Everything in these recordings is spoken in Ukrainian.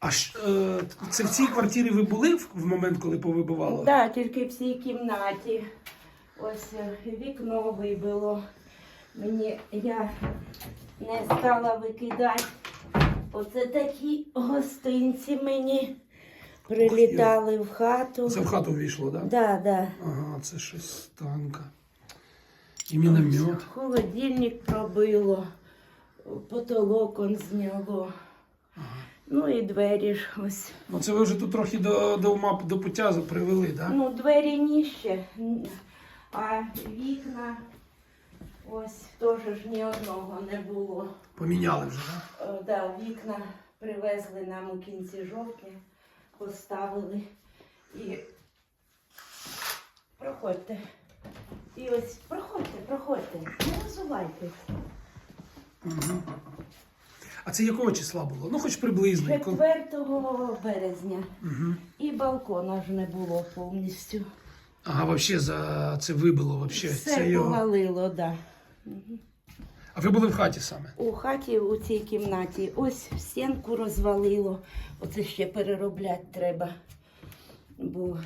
А ж, е, це в цій квартирі ви були в, в момент, коли повибивало? Так, да, тільки в цій кімнаті. Ось е, вікно вибило. Мені я не стала викидати. Оце такі гостинці мені прилітали в хату. Це в хату ввійшло, так? Да? Да, да. Ага, це щось танка. І міномет. Холодильник пробило, потолок он зняло. Ну і двері ж ось. Ну це ви вже тут трохи до, до ума до пуття привели, так? Да? Ну, двері ніще, а вікна ось теж ж ні одного не було. Поміняли вже, так? Е, Да, вікна привезли нам у кінці жовтня, поставили і проходьте. І ось проходьте, проходьте, не розувайтесь. Угу. А це якого числа було? Ну, хоч приблизно. 4 березня. Угу. І балкона ж не було повністю. Ага, вообще за це вибило вообще. Все це його. повалило, да. А ви були в хаті саме? У хаті у цій кімнаті ось стінку розвалило. Оце ще переробляти треба, бо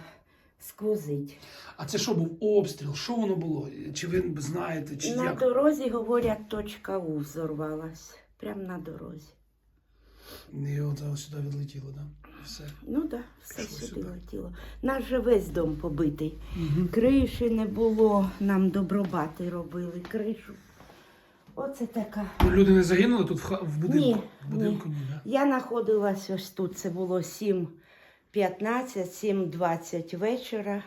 сквозить. А це що був обстріл? Що воно було? Чи ви знаєте, чи На як? дорозі, говорять, точка У взорвалась. Прямо на дорозі. І от сюди відлетіло, так? Да? Все. Ну так, да, все Пішло сюди летіло. Наш же весь дом побитий. Угу. Криші не було, нам добробати робили кришу. Оце така. Ну, люди не загинули тут в, ха- в будинку? Ні, в будинку ні, да? Я знаходилась ось тут. Це було 7.15, 7.20 вечора.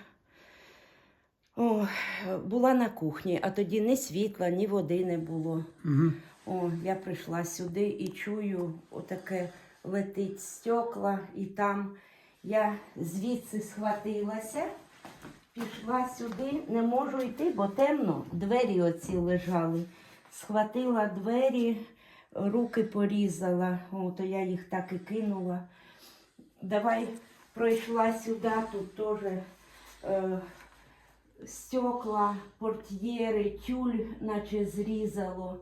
О, була на кухні, а тоді ні світла, ні води не було. Угу. О, я прийшла сюди і чую, отаке летить стекла, і там я звідси схватилася, пішла сюди, не можу йти, бо темно, двері оці лежали. Схватила двері, руки порізала, о, то я їх так і кинула. Давай пройшла сюди, тут теж е, стекла, портьєри, тюль, наче зрізало.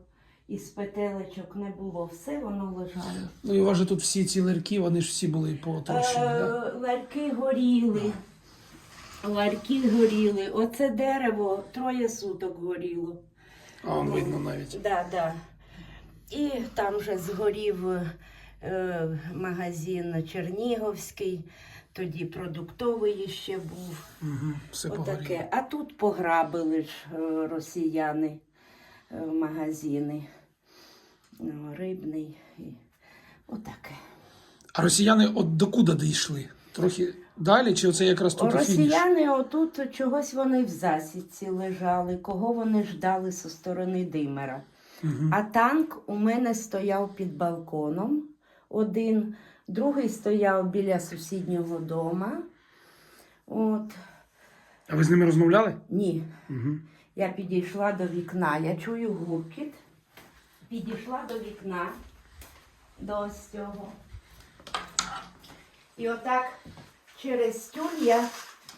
Із петелечок не було, все воно лежало. Ну і у вас же тут всі ці ларьки, вони ж всі були потрощені, Е, так? Ларьки горіли. Ларьки горіли. Оце дерево троє суток горіло. А он видно навіть. Да, да. І там же згорів е, магазин Черніговський, тоді продуктовий ще був. Угу. Все. Отаке. А тут пограбили ж е, росіяни е, магазини. Ну, рибний. І... Отаке. А росіяни от докуди дійшли? Трохи далі, чи оце якраз тут у фініш? Отут чогось вони в засідці лежали, кого вони ждали зі сторони Димера. Угу. А танк у мене стояв під балконом один, другий стояв біля сусіднього дома. От, А ви з ними розмовляли? ні, Угу. я підійшла до вікна, я чую гуркіт. Підійшла до вікна, до ось цього. І отак через тюль я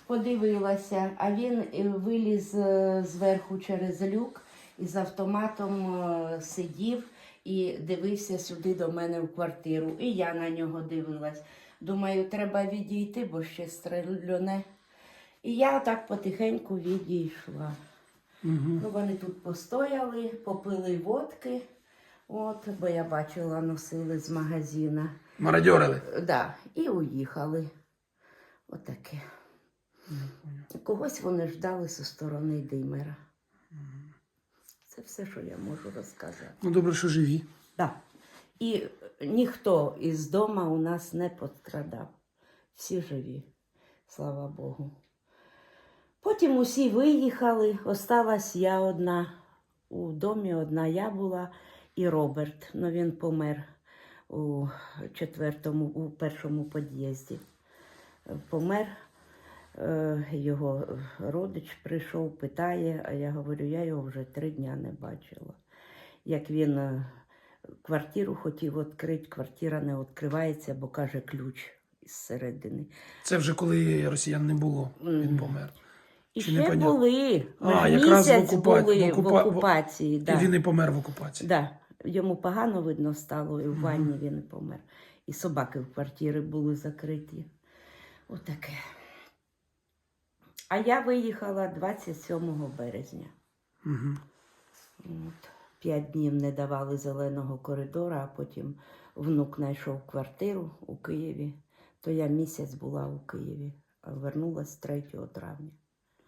подивилася, а він е, виліз е, зверху через люк і з автоматом е, сидів і дивився сюди до мене в квартиру. І я на нього дивилась. Думаю, треба відійти, бо ще стрельоне. І я так потихеньку відійшла. Угу. Ну, вони тут постояли, попили водки, от, бо я бачила, носили з магазина. Мародьорили. Да, і уїхали. Отаке. Когось вони ждали зі сторони Димера. Це все, що я можу розказати. Ну добре, що живі. Да. І ніхто із дома у нас не пострадав. Всі живі, слава Богу. Потім усі виїхали, осталась я одна. У домі одна я була і Роберт. Ну він помер у четвертому, у першому під'їзді. Помер. Е, Його родич прийшов, питає, а я говорю, я його вже три дня не бачила. Як він е, квартиру хотів відкрити, квартира не відкривається, бо каже ключ із середини. Це вже коли росіян не було, він помер. І Чи ще непонятно? були. А, якраз в окупа- були в в, окупа- окупації. Да. Він і помер в окупації. Да. Йому погано видно стало, і в ванні він і помер. І собаки в квартирі були закриті. Отаке. А я виїхала 27 березня. Угу. От. П'ять днів не давали зеленого коридора, а потім внук знайшов квартиру у Києві. То я місяць була у Києві, а вернулась 3 травня.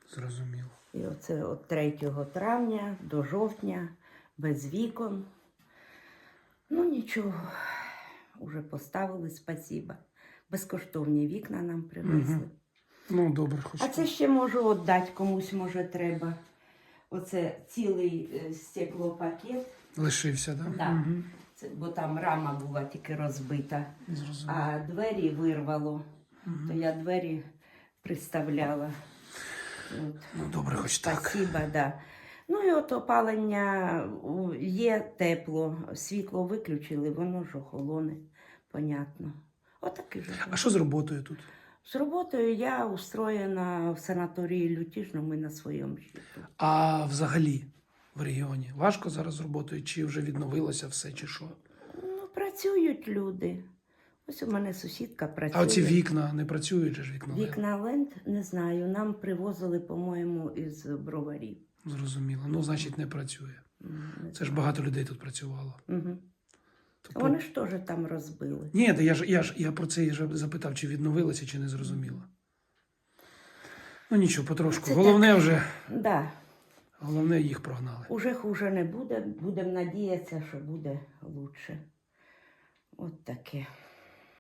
Зрозуміло. І оце от 3 травня до жовтня без вікон. Ну нічого, уже поставили, спасіба. Безкоштовні вікна нам привезли. Мгм. Ну, добре, хоч. А це ще можу віддати комусь, може, треба. Оце цілий е, стеклопакет, лишився, так? Да? Да. Угу. це, бо там рама була тільки розбита, Зрозуміло. а двері вирвало. То я двері приставляла. От. Ну, добре, хоч так. Спасибо, да. Ну і от опалення у, є тепло, світло виключили, воно ж охолоне, понятно. Отаке ж. А що з роботою тут? З роботою я устроєна в санаторії Лютіжному і на своєму щиту. А взагалі в регіоні важко зараз з роботою, чи вже відновилося все, чи що? Ну, працюють люди. Ось у мене сусідка працює. А оці вікна не працюють же ж вікна? Вікна ленд, не знаю. Нам привозили, по-моєму, із броварів. Зрозуміло. Ну, значить, не працює. Це ж багато людей тут працювало. Угу. Тобто... Вони ж теж там розбили. Ні, я ж я ж я про це вже запитав, чи відновилося, чи не зрозуміло. Ну нічого, потрошку. Це Головне вже, Да, головне їх прогнали. уже хуже не буде. Будемо надіятися, що буде лучше. От таке.